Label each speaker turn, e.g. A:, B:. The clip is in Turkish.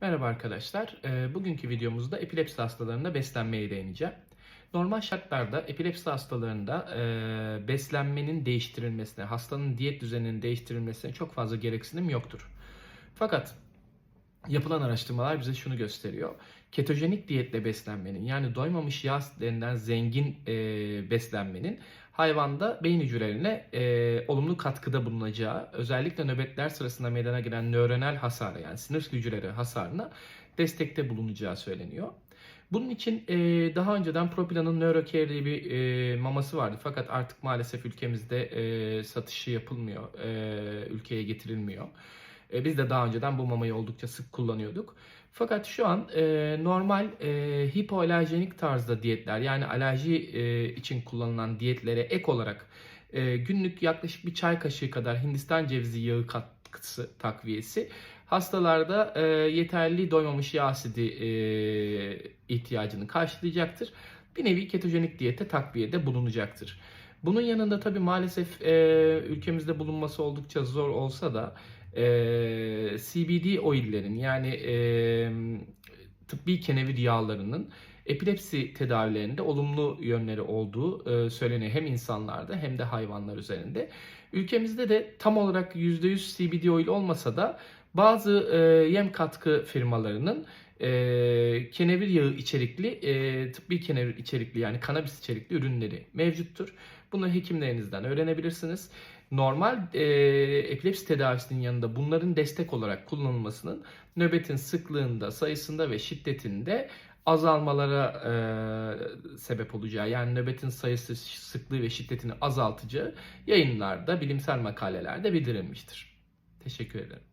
A: Merhaba arkadaşlar. Ee, Bugünkü videomuzda epilepsi hastalarında beslenmeye değineceğim. Normal şartlarda epilepsi hastalarında e, beslenmenin değiştirilmesine, hastanın diyet düzeninin değiştirilmesine çok fazla gereksinim yoktur. Fakat yapılan araştırmalar bize şunu gösteriyor. Ketojenik diyetle beslenmenin yani doymamış yağ asitlerinden zengin e, beslenmenin hayvanda beyin hücrelerine e, olumlu katkıda bulunacağı, özellikle nöbetler sırasında meydana gelen nöronal hasara yani sinir hücreleri hasarına destekte bulunacağı söyleniyor. Bunun için e, daha önceden Propila'nın Neurocare diye bir e, maması vardı. Fakat artık maalesef ülkemizde e, satışı yapılmıyor, e, ülkeye getirilmiyor. E, biz de daha önceden bu mamayı oldukça sık kullanıyorduk. Fakat şu an e, normal e, hipoalerjenik tarzda diyetler yani alerji e, için kullanılan diyetlere ek olarak e, günlük yaklaşık bir çay kaşığı kadar Hindistan cevizi yağı katkısı takviyesi hastalarda e, yeterli doymamış yağ asidi e, ihtiyacını karşılayacaktır. Bir nevi ketojenik diyete takviyede bulunacaktır. Bunun yanında tabii maalesef e, ülkemizde bulunması oldukça zor olsa da e, CBD oillerin yani e, tıbbi kenevir yağlarının epilepsi tedavilerinde olumlu yönleri olduğu e, söyleniyor hem insanlarda hem de hayvanlar üzerinde. Ülkemizde de tam olarak %100 CBD oil olmasa da bazı e, yem katkı firmalarının e, kenevir yağı içerikli, e, tıbbi kenevir içerikli yani kanabis içerikli ürünleri mevcuttur. Bunu hekimlerinizden öğrenebilirsiniz. Normal e, epilepsi tedavisinin yanında bunların destek olarak kullanılmasının nöbetin sıklığında, sayısında ve şiddetinde azalmalara e, sebep olacağı yani nöbetin sayısı, sıklığı ve şiddetini azaltacağı yayınlarda, bilimsel makalelerde bildirilmiştir. Teşekkür ederim.